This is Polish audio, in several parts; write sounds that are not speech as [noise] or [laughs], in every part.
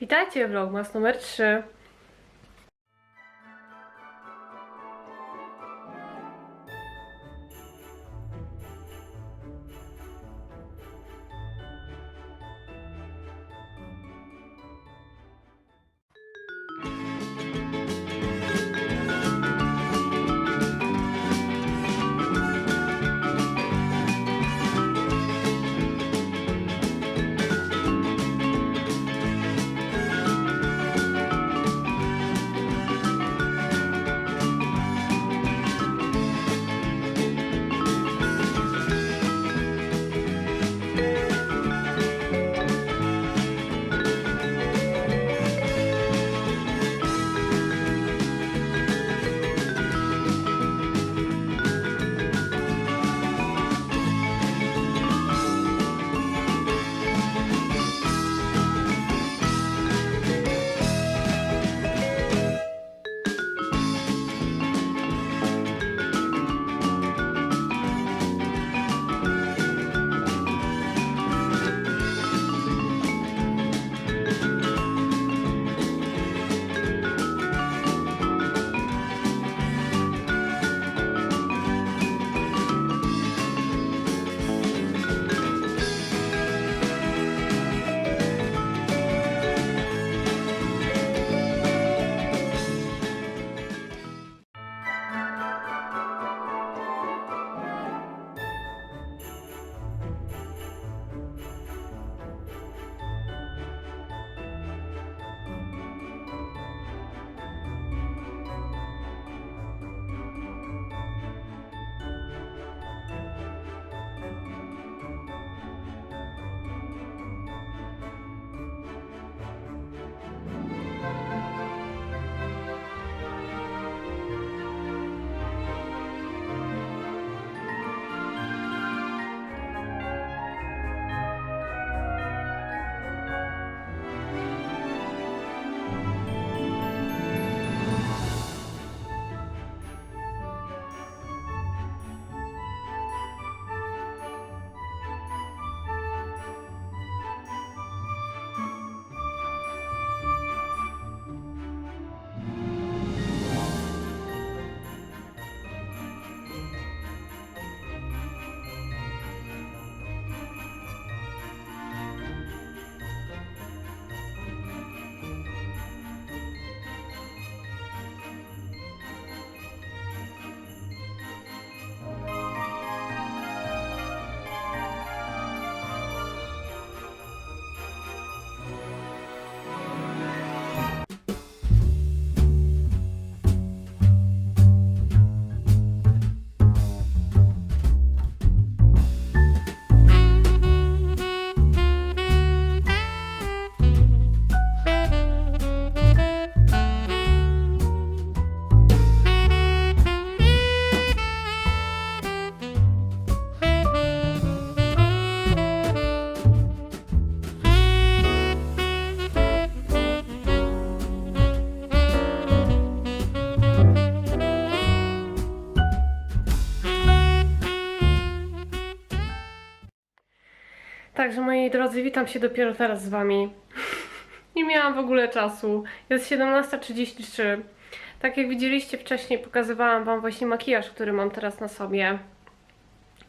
Witajcie, vlogmas numer 3. Także moi drodzy, witam się dopiero teraz z wami. Nie miałam w ogóle czasu. Jest 17.33. Tak jak widzieliście wcześniej, pokazywałam wam właśnie makijaż, który mam teraz na sobie.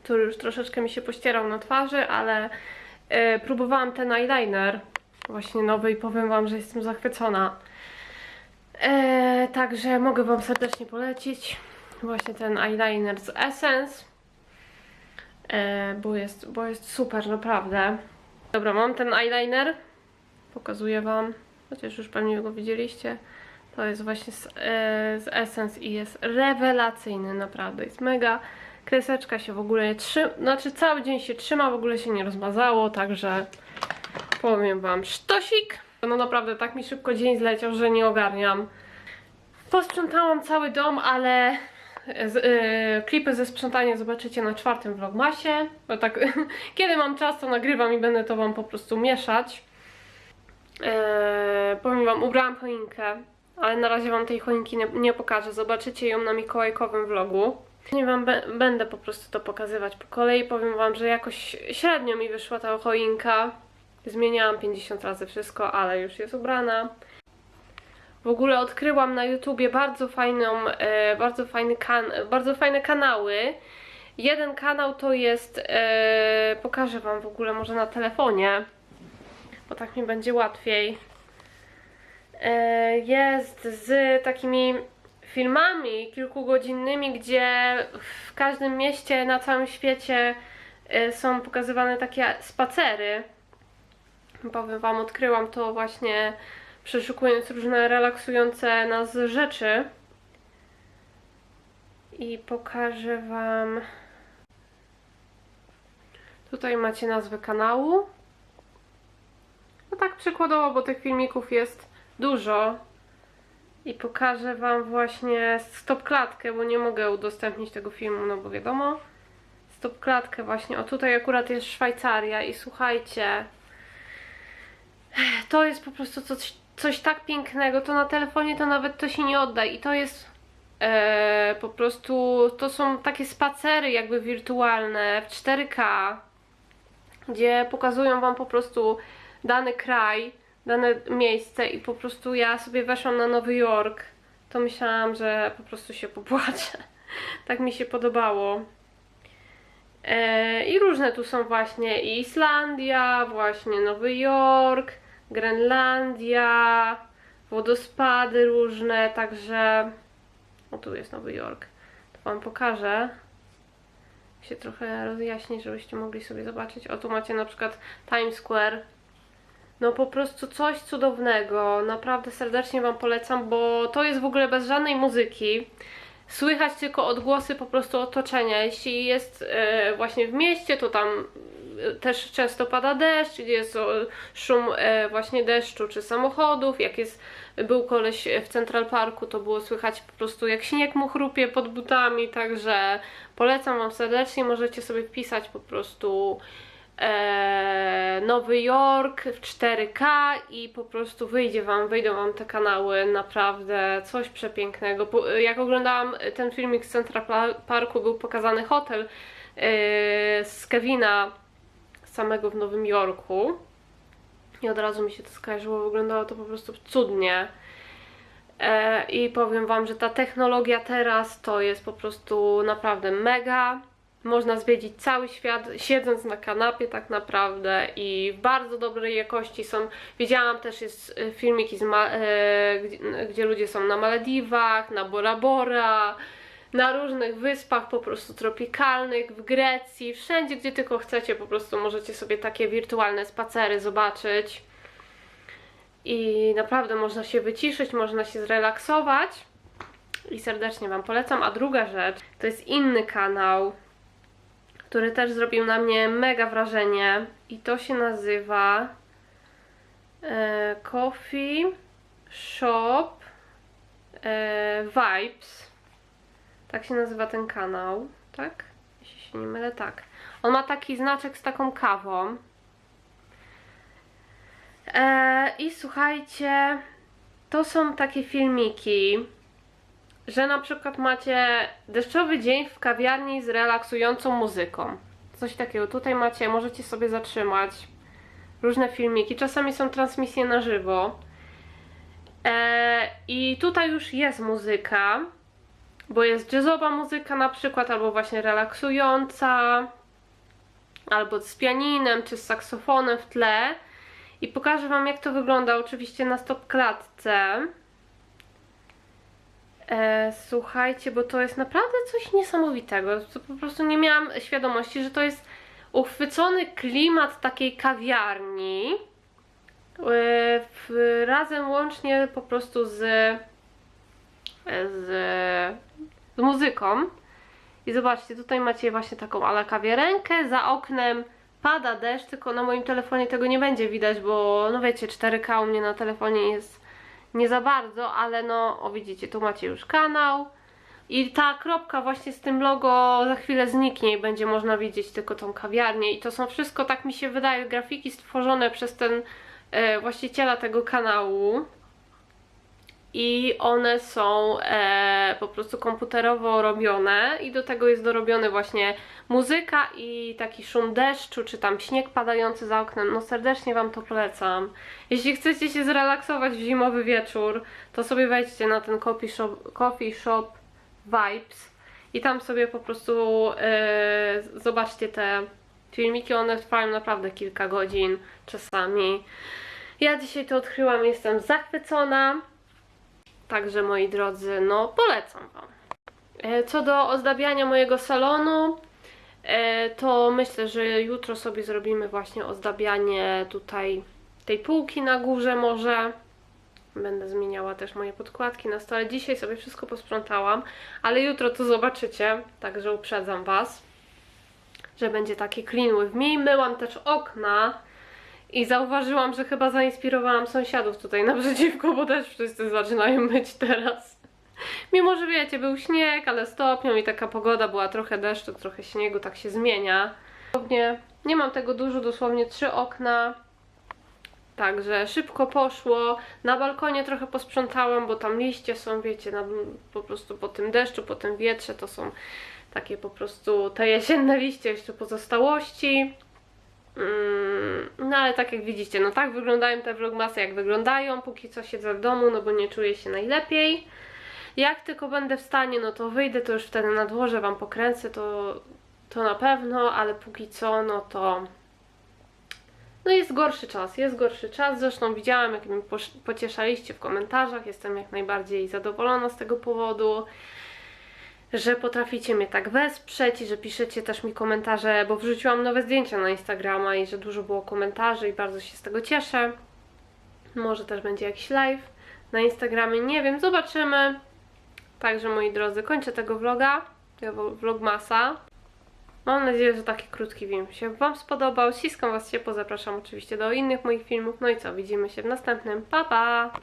Który już troszeczkę mi się pościerał na twarzy, ale e, próbowałam ten eyeliner właśnie nowy i powiem wam, że jestem zachwycona. E, także mogę wam serdecznie polecić właśnie ten eyeliner z Essence. E, bo, jest, bo jest super, naprawdę. Dobra, mam ten eyeliner. Pokazuję Wam, chociaż już pewnie go widzieliście. To jest właśnie z, e, z Essence i jest rewelacyjny, naprawdę. Jest mega. Kreseczka się w ogóle nie trzyma, znaczy cały dzień się trzyma, w ogóle się nie rozmazało, także powiem Wam, sztosik. No naprawdę tak mi szybko dzień zleciał, że nie ogarniam. Posprzątałam cały dom, ale z, y, klipy ze sprzątania zobaczycie na czwartym vlogmasie, bo tak [laughs] kiedy mam czas to nagrywam i będę to wam po prostu mieszać. E, powiem wam, ubrałam choinkę, ale na razie wam tej choinki nie, nie pokażę, zobaczycie ją na mikołajkowym vlogu. Nie wam będę po prostu to pokazywać po kolei, powiem wam, że jakoś średnio mi wyszła ta choinka. Zmieniałam 50 razy wszystko, ale już jest ubrana. W ogóle odkryłam na YouTubie bardzo fajną, e, bardzo fajny kan bardzo fajne kanały. Jeden kanał to jest, e, pokażę wam w ogóle może na telefonie, bo tak mi będzie łatwiej. E, jest z takimi filmami kilkugodzinnymi, gdzie w każdym mieście na całym świecie są pokazywane takie spacery. Powiem Wam, odkryłam to właśnie przeszukując różne relaksujące nas rzeczy. I pokażę Wam. Tutaj macie nazwę kanału. No tak przykładowo, bo tych filmików jest dużo. I pokażę Wam właśnie stop klatkę, bo nie mogę udostępnić tego filmu, no bo wiadomo. Stop klatkę właśnie. O tutaj akurat jest Szwajcaria i słuchajcie. To jest po prostu coś, coś tak pięknego. To na telefonie to nawet to się nie odda. I to jest e, po prostu. To są takie spacery, jakby wirtualne w 4K, gdzie pokazują Wam po prostu dany kraj dane miejsce i po prostu ja sobie weszłam na Nowy Jork, to myślałam, że po prostu się popłaczę. [laughs] Tak mi się podobało. E, I różne tu są właśnie i Islandia, właśnie Nowy Jork, Grenlandia, wodospady różne, także o tu jest Nowy Jork. To Wam pokażę. Się trochę rozjaśni, żebyście mogli sobie zobaczyć. O tu macie na przykład Times Square, no po prostu coś cudownego. Naprawdę serdecznie Wam polecam, bo to jest w ogóle bez żadnej muzyki. Słychać tylko odgłosy po prostu otoczenia. Jeśli jest e, właśnie w mieście, to tam też często pada deszcz, jest szum e, właśnie deszczu czy samochodów. Jak jest, był koleś w Central Parku, to było słychać po prostu jak śnieg mu chrupie pod butami, także polecam Wam serdecznie. Możecie sobie wpisać po prostu e, Nowy Jork w 4K i po prostu wyjdzie wam, wyjdą wam te kanały, naprawdę coś przepięknego. Jak oglądałam ten filmik z Central Parku, był pokazany hotel e, z Kevina samego w Nowym Jorku i od razu mi się to skojarzyło, wyglądało to po prostu cudnie. E, I powiem Wam, że ta technologia teraz to jest po prostu naprawdę mega. Można zwiedzić cały świat siedząc na kanapie tak naprawdę i w bardzo dobrej jakości są. Widziałam też jest e, filmiki, e, gdzie ludzie są na Malediwach, na Bora Bora, na różnych wyspach po prostu tropikalnych, w Grecji, wszędzie gdzie tylko chcecie, po prostu możecie sobie takie wirtualne spacery zobaczyć. I naprawdę można się wyciszyć, można się zrelaksować. I serdecznie Wam polecam. A druga rzecz to jest inny kanał, który też zrobił na mnie mega wrażenie. I to się nazywa e, Coffee Shop e, Vibes. Tak się nazywa ten kanał, tak? Jeśli się nie mylę, tak. On ma taki znaczek z taką kawą. E, I słuchajcie, to są takie filmiki, że na przykład macie deszczowy dzień w kawiarni z relaksującą muzyką. Coś takiego. Tutaj macie, możecie sobie zatrzymać różne filmiki. Czasami są transmisje na żywo. E, I tutaj już jest muzyka, bo jest jazzowa muzyka na przykład, albo właśnie relaksująca, albo z pianinem, czy z saksofonem w tle. I pokażę Wam, jak to wygląda oczywiście na stop klatce. E, słuchajcie, bo to jest naprawdę coś niesamowitego. To po prostu nie miałam świadomości, że to jest uchwycony klimat takiej kawiarni. E, w, razem łącznie po prostu z, z, z muzyką. I zobaczcie, tutaj macie właśnie taką ala kawiarenkę, za oknem pada deszcz, tylko na moim telefonie tego nie będzie widać, bo no wiecie, 4K u mnie na telefonie jest nie za bardzo, ale no, o widzicie, tu macie już kanał. I ta kropka właśnie z tym logo za chwilę zniknie i będzie można widzieć tylko tą kawiarnię. I to są wszystko, tak mi się wydaje, grafiki stworzone przez ten e, właściciela tego kanału. I one są e, po prostu komputerowo robione i do tego jest dorobiony właśnie muzyka i taki szum deszczu, czy tam śnieg padający za oknem. No serdecznie Wam to polecam. Jeśli chcecie się zrelaksować w zimowy wieczór, to sobie wejdźcie na ten coffee shop, coffee shop Vibes i tam sobie po prostu e, zobaczcie te filmiki, one trwają naprawdę kilka godzin czasami. Ja dzisiaj to odkryłam, jestem zachwycona. Także moi drodzy, no polecam Wam. E, Co do ozdabiania mojego salonu, e, to myślę, że jutro sobie zrobimy właśnie ozdabianie tutaj tej półki na górze może. Będę zmieniała też moje podkładki na stole. Dzisiaj sobie wszystko posprzątałam, ale jutro to zobaczycie, także uprzedzam Was, że będzie taki clean with me. Myłam też okna i zauważyłam, że chyba zainspirowałam sąsiadów tutaj naprzeciwko, bo też wszyscy zaczynają myć teraz. Mimo, że wiecie, był śnieg, ale stopnią i taka pogoda była trochę deszczu, trochę śniegu, tak się zmienia. Dosłownie, nie mam tego dużo, dosłownie trzy okna. Także szybko poszło. Na balkonie trochę posprzątałam, bo tam liście są, wiecie, na, po prostu po tym deszczu, po tym wietrze to są takie po prostu te jesienne liście, jeszcze pozostałości. Mm, No ale tak jak widzicie, no tak wyglądają te vlogmasy, jak wyglądają. Póki co siedzę w domu, no bo nie czuję się najlepiej. Jak tylko będę w stanie, no to wyjdę, to już wtedy na dworze Wam pokręcę, to, to na pewno, ale póki co, no to no jest gorszy czas, jest gorszy czas. Zresztą widziałam, jak posz- pocieszaliście w komentarzach. Jestem jak najbardziej zadowolona z tego powodu, że potraficie mnie tak wesprzeć i że piszecie też mi komentarze, bo wrzuciłam nowe zdjęcia na Instagrama i że dużo było komentarzy i bardzo się z tego cieszę. Może też będzie jakiś live na Instagramie, nie wiem, zobaczymy. Także moi drodzy, kończę tego vloga, vlogmasa. Mam nadzieję, że taki krótki film się Wam spodobał. Ściskam Was ciepło, zapraszam oczywiście do innych moich filmów. No i co, widzimy się w następnym. Pa, pa!